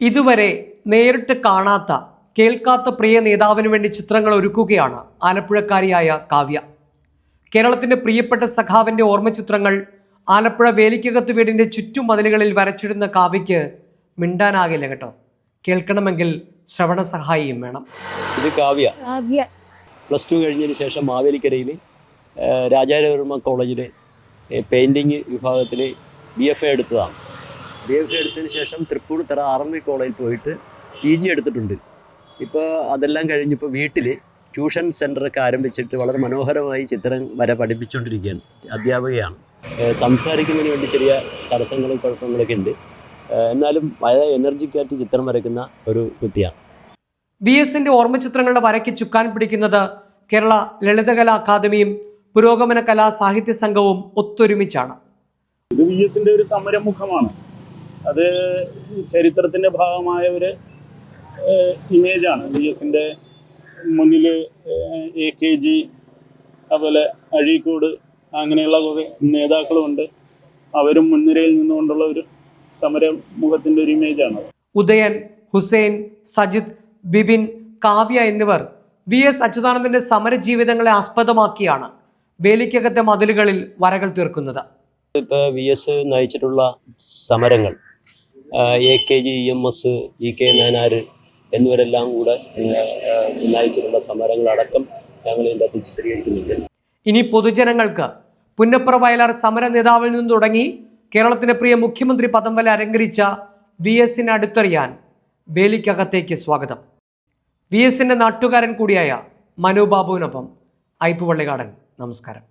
ഇതുവരെ നേരിട്ട് കാണാത്ത കേൾക്കാത്ത പ്രിയ നേതാവിന് വേണ്ടി ചിത്രങ്ങൾ ഒരുക്കുകയാണ് ആലപ്പുഴക്കാരിയായ കാവ്യ. കേരളത്തിന്റെ പ്രിയപ്പെട്ട സഖാവിന്റെ ഓർമ്മചിത്രങ്ങൾ ആലപ്പുഴ വേലിക്കകത്ത് വീടിന്റെ ചുറ്റുമതിലുകളിൽ വരച്ചിടുന്ന കാവ്യയ്ക്ക് മിണ്ടാനാകില്ല കേട്ടോ. കേൾക്കണമെങ്കിൽ ശ്രവണ സഹായിയും വേണം. ഇത് കാവ്യ. കാവ്യ. പ്ലസ് ടു കഴിഞ്ഞതിന് ശേഷം മാവേലിക്കരയിൽ രാജാരവർമ്മ കോളേജിലെ പെയിന്റിങ് വിഭാഗത്തിൽ ബി എഫ് എ എടുത്തതാണ്. ബി എഫ് എടുത്തതിന് ശേഷം തൃപ്പൂർ തറ ആർമി കോളേജിൽ പോയിട്ട് പി ജി എടുത്തിട്ടുണ്ട്. ഇപ്പോൾ അതെല്ലാം കഴിഞ്ഞിപ്പോൾ വീട്ടിൽ ട്യൂഷൻ സെന്ററൊക്കെ ആരംഭിച്ചിട്ട് വളരെ മനോഹരമായി ചിത്രം വര പഠിപ്പിച്ചുകൊണ്ടിരിക്കുകയാണ് അധ്യാപികയാണ്. സംസാരിക്കുന്നതിന് വേണ്ടി ചെറിയ തടസ്സങ്ങളും കുഴപ്പങ്ങളൊക്കെ ഉണ്ട്. എന്നാലും വളരെ എനർജിക്കായിട്ട് ചിത്രം വരയ്ക്കുന്ന ഒരു കുട്ടിയാണ്. വി എസിന്റെ ഓർമ്മചിത്രങ്ങളുടെ വരയ്ക്ക് ചുക്കാൻ പിടിക്കുന്നത് കേരള ലളിതകലാ അക്കാദമിയും പുരോഗമന കലാ സാഹിത്യ സംഘവും ഒത്തൊരുമിച്ചാണ്. ഇത് വി എസിന്റെ ഒരു സമരമുഖമാണ്. അത് ചരിത്രത്തിന്റെ ഭാഗമായ ഒരു ഇമേജാണ് വി എസിന്റെ മുന്നിൽ എ കെ ജി അതുപോലെ അഴീക്കോട് അങ്ങനെയുള്ള കുറേ നേതാക്കളുമുണ്ട്. അവരും മുൻനിരയിൽ നിന്നുകൊണ്ടുള്ള ഒരു സമരമുഖത്തിന്റെ ഒരു ഇമേജാണ് ഉദയൻ ഹുസൈൻ സജിത് ബിബിൻ കാവ്യ എന്നിവർ വി എസ് അച്യുതാനന്ദന്റെ സമരജീവിതങ്ങളെ ആസ്പദമാക്കിയാണ് വേലിക്കകത്തെ മതിലുകളിൽ വരകൾ തീർക്കുന്നത്. ഇപ്പോൾ വി എസ് നയിച്ചിട്ടുള്ള സമരങ്ങൾ A K G M S E K Nayanar എന്നിവരെല്ലാം കൂടെ നയിച്ചിട്ടുള്ള സമരങ്ങളടക്കം ഞങ്ങൾ ഇതിന്റെ അകത്ത് ചിത്രീകരിക്കുന്നുണ്ട് ഇനി പൊതുജനങ്ങൾക്ക് പുന്നപ്പുറ വയലാർ സമര നേതാവിൽ നിന്ന് തുടങ്ങി കേരളത്തിന്റെ പ്രിയ മുഖ്യമന്ത്രി പദം വരെ അലങ്കരിച്ച വി എസിനെ അടുത്തറിയാൻ വേലിക്കകത്തേക്ക് സ്വാഗതം. വി എസിന്റെ നാട്ടുകാരൻ കൂടിയായ മനുബാബുവിനൊപ്പം ഐപ്പ് പള്ളികാടൻ നമസ്കാരം.